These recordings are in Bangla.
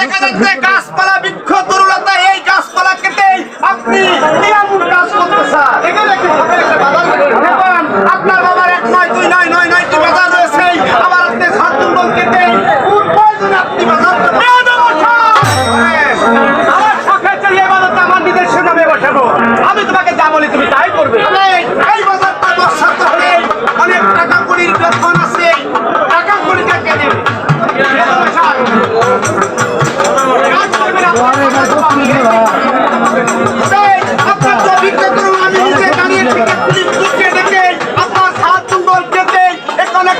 দেখা যাচ্ছে গাছপালা বৃক্ষ তরুলতা এই গাছপালা কেটেই আপনি নিয়ম কাজ আপনার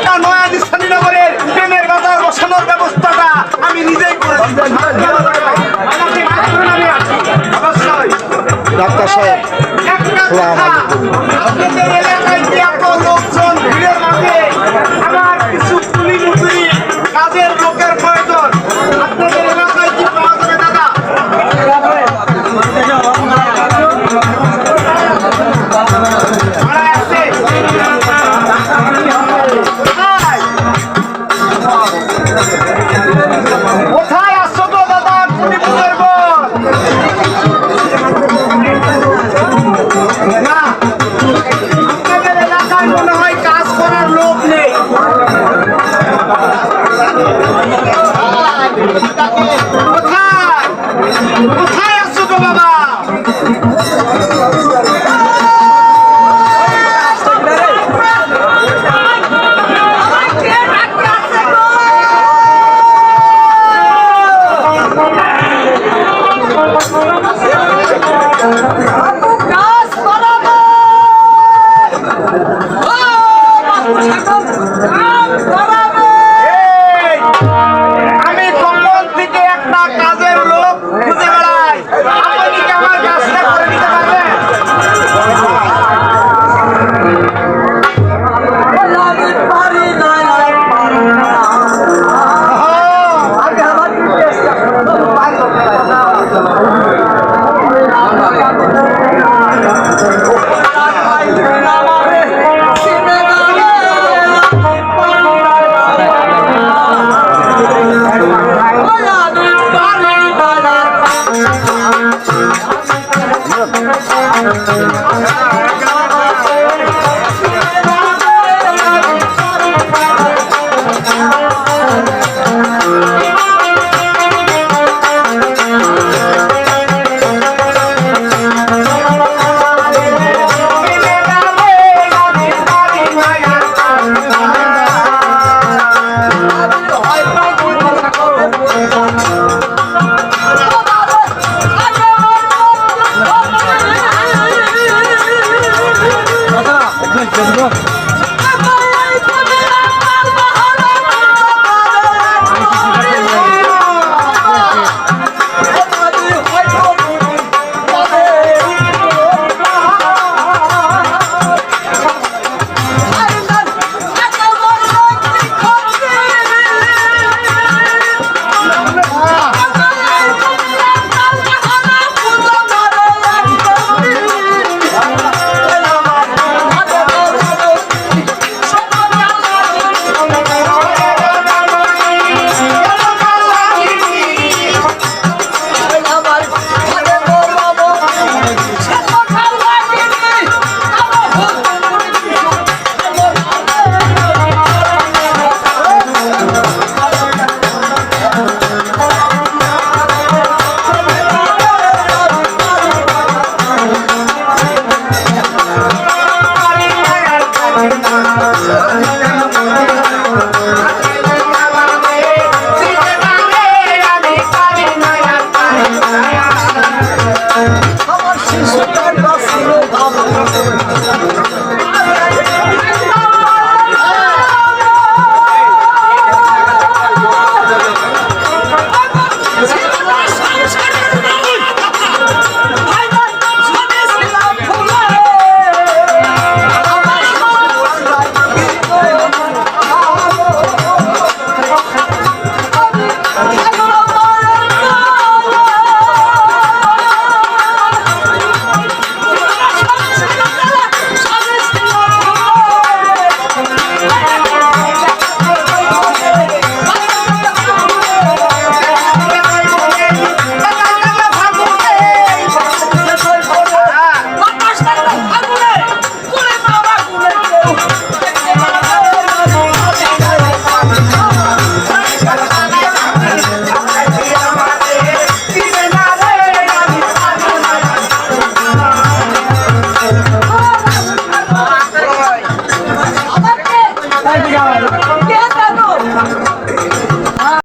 একটা নয়া দিস্তানীনগরের ট্রেনের বাজার বসানোর ব্যবস্থাটা আমি নিজেই ডাক্তার সাহেব ¡Vamos! আমার শিশুটা বাঁচলো বাবা